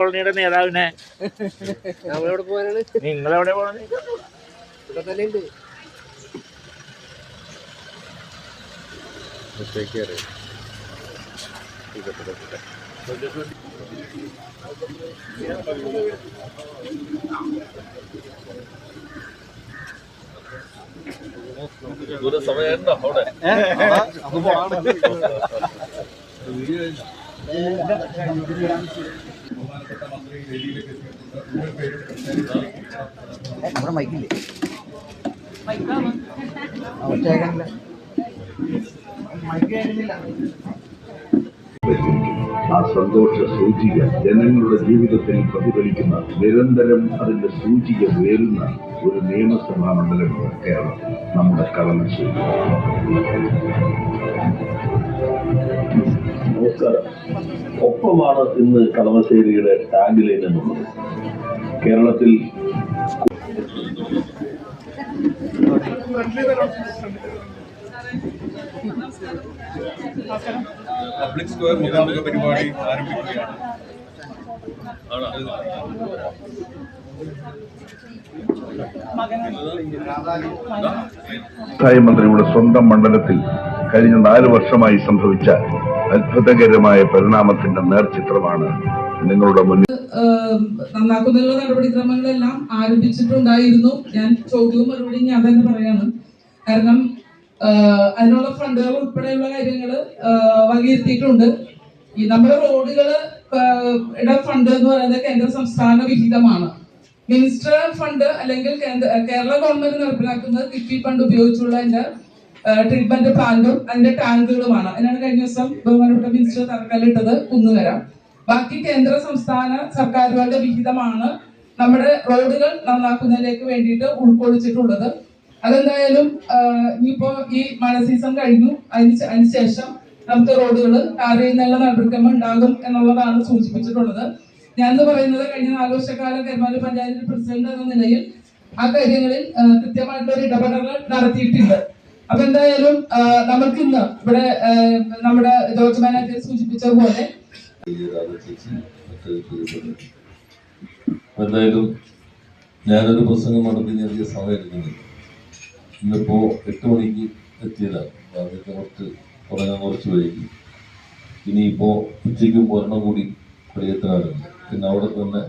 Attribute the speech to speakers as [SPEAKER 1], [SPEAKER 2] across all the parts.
[SPEAKER 1] കോളനിയുടെ നേതാവിനെ.
[SPEAKER 2] നമ്മളെവിടെ പോകാനാണ്
[SPEAKER 1] നിങ്ങളെവിടെ പോകണത്
[SPEAKER 2] ഇവിടെ തന്നെ ഉണ്ട്.
[SPEAKER 3] നമ്മുടെ മൈക്കില്ലേ? ആ, ഒറ്റ കേൾക്കാനില്ല. മൈക്ക്
[SPEAKER 4] ആ സന്തോഷ സൂചിക ജനങ്ങളുടെ ജീവിതത്തിൽ പ്രതിഫലിക്കുന്ന നിരന്തരം അതിന്റെ സൂചിക വേരുന്ന ഒരു നിയമസഭാ മണ്ഡലമാണ് കേരളം. നമ്മുടെ കളമശ്ശേരി നമസ്കാരം ഒപ്പമാണ് ഇന്ന് കളമശ്ശേരിയുടെ ടാഗ് ലൈൻ എന്നുള്ളത്. കേരളത്തിൽ
[SPEAKER 5] പബ്ലിക് സ്ക്വയർ മുഖാമുഖ പരിപാടി ആരംഭിക്കുകയാണ്.
[SPEAKER 4] വ്യവസായ മന്ത്രിയുടെ സ്വന്തം മണ്ഡലത്തിൽ കഴിഞ്ഞ നാല് വർഷമായി സംഭവിച്ച അത്ഭുതകരമായ പരിണാമത്തിന്റെ നേർചിത്രമാണ് നിങ്ങളുടെ മുന്നിൽ.
[SPEAKER 6] നന്നാക്കുന്നതിനുള്ള നടപടിക്രമങ്ങളെല്ലാം ആരംഭിച്ചിട്ടുണ്ടായിരുന്നു. ഞാൻ ചോദ്യവും മറുപടിയും ഞാൻ തന്നെ പറയാണ്. കാരണം അതിനുള്ള ഫണ്ടുകൾ ഉൾപ്പെടെയുള്ള കാര്യങ്ങൾ വകയിരുത്തിയിട്ടുണ്ട്. ഈ നമ്മുടെ റോഡുകൾ ഫണ്ട് എന്ന് പറയുന്നത് കേന്ദ്ര സംസ്ഥാന വിഹിതമാണ്. മിനിസ്റ്റർ ഫണ്ട് അല്ലെങ്കിൽ കേരള ഗവൺമെന്റ് നടപ്പിലാക്കുന്നത് കിഫ്ബി ഫണ്ട് ഉപയോഗിച്ചുള്ള അതിന്റെ ട്രീറ്റ്മെന്റ് പ്ലാന്റും അതിന്റെ ടാങ്കുകളുമാണ്. അതിനാണ് കഴിഞ്ഞ ദിവസം ബഹുമാനപ്പെട്ട മിനിസ്റ്റർ തറക്കല്ലിട്ടത് കുന്നുകര. ബാക്കി കേന്ദ്ര സംസ്ഥാന സർക്കാരുകളുടെ വിഹിതമാണ് നമ്മുടെ റോഡുകൾ നന്നാക്കുന്നതിലേക്ക് വേണ്ടിയിട്ട് ഉൾക്കൊള്ളിച്ചിട്ടുള്ളത്. അതെന്തായാലും ഇനിയിപ്പോ ഈ മഴ സീസൺ കഴിഞ്ഞു. അതിന് അതിനുശേഷം ശേഷം നമുക്ക് റോഡുകൾ ടാർ ചെയ്യുന്നതിനുള്ള നടപടിക്രമം ഉണ്ടാകും എന്നുള്ളതാണ് സൂചിപ്പിച്ചിട്ടുള്ളത്. ഞാൻ പറയുന്നത് കഴിഞ്ഞ നാല് വർഷക്കാലം കരുമാലി പഞ്ചായത്തിൽ പ്രസിഡന്റ് എന്ന നിലയിൽ ആ കാര്യങ്ങളിൽ കൃത്യമായിട്ടുള്ള ഒരു ഇടപെടലുകൾ നടത്തിയിട്ടുണ്ട്. അപ്പൊ എന്തായാലും നമുക്ക് ഇന്ന് ഇവിടെ നമ്മുടെ ജോർജ് മാനേജർ സൂചിപ്പിച്ച പോലെ
[SPEAKER 7] എന്തായാലും ഞാനൊരു പ്രസംഗം നടത്തി അധികം സമയം എടുക്കുന്നില്ല ഇന്നിപ്പോ എട്ട് മണിക്ക് എത്തിയതാണ്. കുറച്ച് തുടങ്ങാൻ കുറച്ച് വൈകി. ഇനിയിപ്പോ ഉച്ചയ്ക്കും ഒരെണ്ണം കൂടി പടിയെത്താനുണ്ട്. പിന്നെ അവിടെ തന്നെ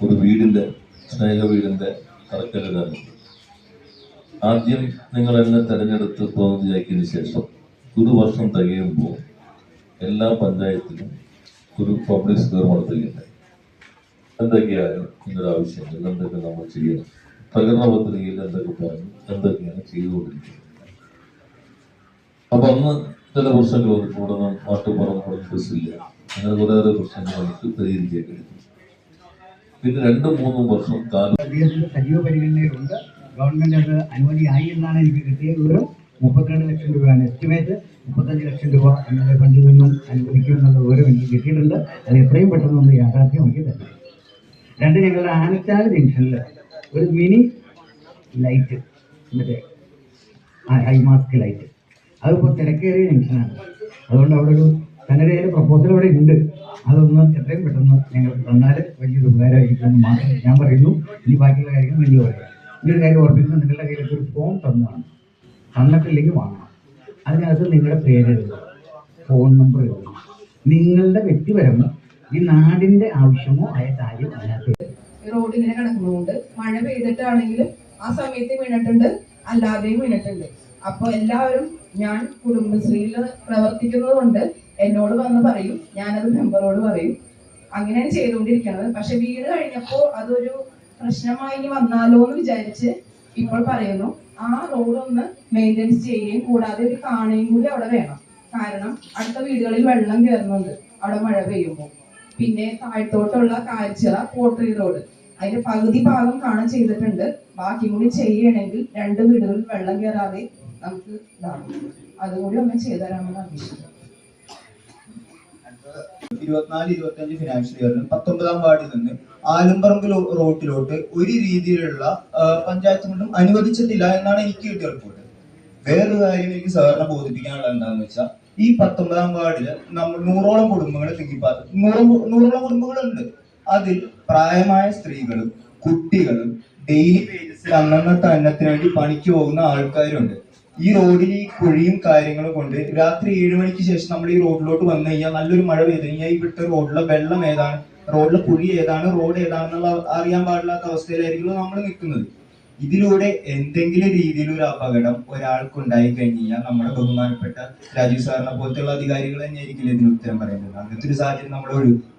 [SPEAKER 7] ഒരു വീടിന്റെ സ്നേഹ വീടിന്റെ കറക്കലിടാനുണ്ട് ആദ്യം നിങ്ങൾ എന്നെ തെരഞ്ഞെടുത്ത് പ്രതിനിധിയാക്കിയതിനു ശേഷം ഒരു വർഷം തികയുമ്പോൾ എല്ലാ പഞ്ചായത്തിലും ഒരു പബ്ലിക് സ്ക്വയർ നടത്തുകയുണ്ടായി എന്തൊക്കെയാണ് നിങ്ങളുടെ ആവശ്യങ്ങൾ? എന്തൊക്കെ നമ്മൾ ചെയ്യണം? പ്രകടന പത്രികയിൽ എന്തൊക്കെ പറഞ്ഞു? എന്തൊക്കെയാണ് ചെയ്തുകൊണ്ടിരിക്കുന്നത്? അപ്പൊ അന്ന് ചില പ്രശ്നങ്ങൾ വന്നിട്ടുണ്ട്. നാട്ടുപുറം ബസ്സില്ല അങ്ങനെ കുറേയേറെ പ്രശ്നങ്ങൾ നമുക്ക് പരിഹരിക്കാൻ കഴിയും പിന്നെ രണ്ടും മൂന്നും വർഷം കാലം
[SPEAKER 3] പരിഗണനയിലുണ്ട്. ഗവൺമെന്റ് അത് അനുമതിയായി എന്നാണ് എനിക്ക് കിട്ടിയ വിവരം മുപ്പത്തിരണ്ട് ലക്ഷം രൂപയാണ് എസ്റ്റിമേറ്റ്. മുപ്പത്തഞ്ച് ലക്ഷം രൂപ എന്നുള്ള ഫണ്ടിൽ നിന്നും അനുവദിക്കും എന്നുള്ള വിവരം എനിക്ക് കിട്ടിയിട്ടുണ്ട്. അത് എത്രയും പെട്ടെന്ന് ഒന്ന് യാഥാർത്ഥ്യമാക്കി തരണം. രണ്ട് ഞങ്ങളുടെ ആനച്ചാൽ ജംഗ്ഷനിൽ ഒരു മിനി ലൈറ്റ് മറ്റേ ഹൈ മാസ്ക് ലൈറ്റ്. അതിപ്പോൾ തിരക്കേറിയ ജംഗ്ഷനാണ്. അതുകൊണ്ട് അവിടെ ഒരു തനരയുടെ പ്രപ്പോസൽ അവിടെ ഉണ്ട്. അതൊന്ന് എത്രയും പെട്ടെന്ന് ഞങ്ങൾക്ക് തന്നാൽ വലിയൊരു ഉപകാരമായിരിക്കുമെന്ന് മാത്രം ഞാൻ പറയുന്നു. ഇനി ബാക്കിയുള്ള കാര്യങ്ങൾ നിങ്ങൾ പറയാം. ഒരു കാര്യം ഓർപ്പിക്കുന്നത് നിങ്ങളുടെ കയ്യിലേക്ക് ഒരു ഫോം തന്നതാണ് തന്നിട്ടില്ലെങ്കിൽ വാങ്ങണം. അതിനകത്ത് നിങ്ങളുടെ പേര് എഴുതണം ഫോൺ നമ്പർ എഴുതണം നിങ്ങളുടെ വ്യക്തിപരമോ ഈ നാടിന്റെ ആവശ്യമോ ആയ കാര്യം അതിനകത്ത്
[SPEAKER 6] ഈ റോഡ് ഇങ്ങനെ കിടക്കുന്നതുകൊണ്ട് മഴ പെയ്തിട്ടാണെങ്കിലും ആ സമയത്ത് വീണിട്ടുണ്ട് അല്ലാതെയും വീണിട്ടുണ്ട്. അപ്പൊ എല്ലാവരും ഞാൻ കുടുംബശ്രീയിൽ പ്രവർത്തിക്കുന്നത് കൊണ്ട് എന്നോട് വന്ന് പറയും ഞാനത് മെമ്പറോട് പറയും. അങ്ങനെയാണ് ചെയ്തുകൊണ്ടിരിക്കുന്നത്. പക്ഷെ വീട് കഴിഞ്ഞപ്പോൾ അതൊരു പ്രശ്നമായി വന്നാലോ എന്ന് വിചാരിച്ച് ഇപ്പോൾ പറയുന്നു. ആ റോഡ് ഒന്ന് മെയിന്റെനൻസ് ചെയ്യുകയും കൂടാതെ ഒരു കാണയും കൂടി അവിടെ വേണം. കാരണം അടുത്ത വീടുകളിൽ വെള്ളം കയറുന്നുണ്ട്. അവിടെ മഴ പെയ്യുമ്പോൾ പിന്നെ താഴ്ത്തോട്ടുള്ള കാഴ്ച പോട്ടറി റോഡ് അതിന്റെ പകുതി ഭാഗം കാണാൻ ചെയ്തിട്ടുണ്ട്. ബാക്കി കൂടി ചെയ്യണമെങ്കിൽ രണ്ട് വീടുകളിൽ വെള്ളം കയറാതെ നമുക്ക് ഇതാകും അതുകൂടി ഒന്ന് ചെയ്തു തരാമെന്ന് അപേക്ഷിക്കുന്നു
[SPEAKER 8] ഇരുപത്തിനാല് ഇരുപത്തിയഞ്ച് ഫിനാൻഷ്യൽ ഇയറിൽ പത്തൊമ്പതാം വാർഡിൽ നിന്ന് ആലുംപറമ്പ് റോട്ടിലോട്ട് ഒരു രീതിയിലുള്ള പഞ്ചായത്ത് കൊണ്ടും അനുവദിച്ചിട്ടില്ല എന്നാണ് എനിക്ക് കിട്ടിയ റിപ്പോർട്ട്. വേറൊരു കാര്യം എനിക്ക് സാറിനെ ബോധിപ്പിക്കാനുള്ള എന്താണെന്ന് വെച്ചാൽ ഈ പത്തൊമ്പതാം വാർഡിൽ നമ്മൾ നൂറോളം കുടുംബങ്ങൾ തിങ്ങിപ്പാത്ത നൂറ് നൂറോളം കുടുംബങ്ങളുണ്ട്. അതിൽ പ്രായമായ സ്ത്രീകളും കുട്ടികളും ഡെയിലി അന്നന്നത്തെ അന്നത്തിന് വേണ്ടി പണിക്ക് പോകുന്ന ആൾക്കാരുണ്ട്. ഈ റോഡിൽ ഈ കുഴിയും കാര്യങ്ങളും കൊണ്ട് രാത്രി ഏഴ് മണിക്ക് ശേഷം നമ്മൾ ഈ റോഡിലോട്ട് വന്നു കഴിഞ്ഞാൽ നല്ലൊരു മഴ പെയ്തു കഴിഞ്ഞാൽ ഇവിടുത്തെ റോഡിലെ വെള്ളം ഏതാണ്? റോഡിലെ കുഴി ഏതാണ്? റോഡ് ഏതാണെന്നുള്ള അറിയാൻ പാടില്ലാത്ത അവസ്ഥയിലായിരിക്കും നമ്മൾ നിൽക്കുന്നത് ഇതിലൂടെ എന്തെങ്കിലും രീതിയിൽ ഒരു അപകടം ഒരാൾക്ക് ഉണ്ടായി കഴിഞ്ഞാൽ നമ്മുടെ ബഹുമാനപ്പെട്ട രാജീവ് സാറിനെ പോലത്തെയുള്ള അധികാരികൾ തന്നെയായിരിക്കില്ല ഇതിന് ഉത്തരം പറയുന്നത്? അങ്ങനത്തെ ഒരു സാഹചര്യം നമ്മൾ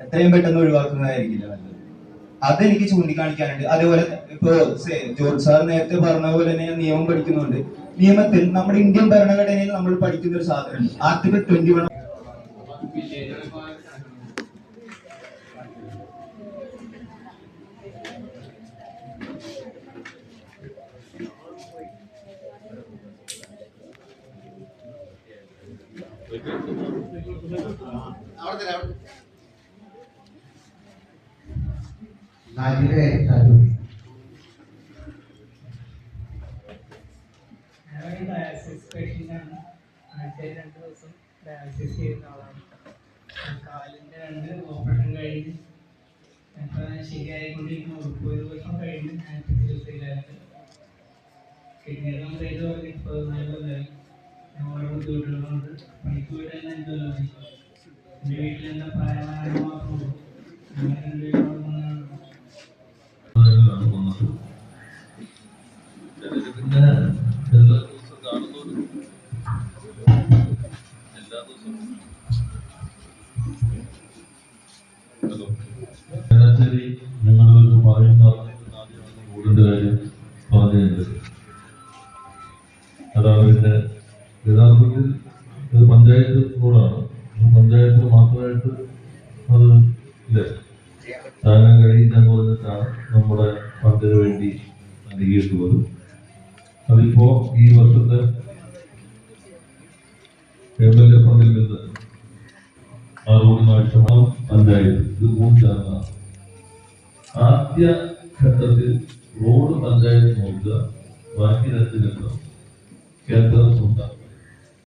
[SPEAKER 8] എത്രയും പെട്ടെന്ന് ഒഴിവാക്കുന്നതായിരിക്കില്ല നല്ലത്? അതെനിക്ക് ചൂണ്ടിക്കാണിക്കാനുണ്ട്. അതേപോലെ ഇപ്പോ ജോർജ് സാർ നേരത്തെ പറഞ്ഞ പോലെ തന്നെ നിയമം പഠിക്കുന്നുണ്ട്. നിയമത്തിൽ നമ്മുടെ ഇന്ത്യൻ ഭരണഘടനയിൽ നമ്മൾ പഠിക്കുന്ന ഒരു സാധനം ആർട്ടിക്കിൾ ട്വന്റി വൺ
[SPEAKER 3] നാട്ടിലെ
[SPEAKER 1] ഡയാലിസിസ് പേഷ്യന്റാണ് ആഴ്ചയിൽ രണ്ട് ദിവസം ഡയാലിസിസ് ചെയ്യുന്ന ആളാണ്. കാലിന്റെ രണ്ട് ഓപ്പറേഷൻ കഴിഞ്ഞ്. ഇപ്പം ശരിയായിക്കൊണ്ടിരിക്കുന്നു. ഒരു ദിവസം കഴിഞ്ഞ് ഞാൻ ചികിത്സയിലായിരുന്നു. കിഡ്നി കംപ്ലൈന്റ് പറഞ്ഞ് ഇപ്പോൾ നല്ലതായി ഓരോ ബുദ്ധിമുട്ടുകളുണ്ട്. പണിക്ക് പോയിട്ട് തന്നെ കൊല്ലമായി എന്റെ വീട്ടിൽ എന്റെ പ്രായമായ മാത്രമേ ഉള്ളൂ.
[SPEAKER 7] ചങ്ങനാശ്ശേരി നിങ്ങളിതൊക്കെ പറയുന്ന റോഡിന്റെ കാര്യം പറഞ്ഞത് അതാണ് പിന്നെ യഥാർത്ഥത്തിൽ ഇത് പഞ്ചായത്ത് റോഡാണ്. പഞ്ചായത്തിന് മാത്രമായിട്ട് അത് ഇല്ലേ. താങ്ങാൻ കഴിയില്ലെന്ന് പറഞ്ഞിട്ടാണ് നമ്മുടെ ഫണ്ടിന് വേണ്ടി നൽകിയിട്ടുള്ളത്. അതിപ്പോ ഈ വർഷത്തെ എം ഫണ്ടിൽ നിന്ന് ആ പഞ്ചായത്ത് ഇത് മൂന്നാണ് ആദ്യ ഘട്ടത്തിൽ റോഡ് പഞ്ചായത്ത് നോക്കുക ബാക്കി രണ്ട് ഘട്ടം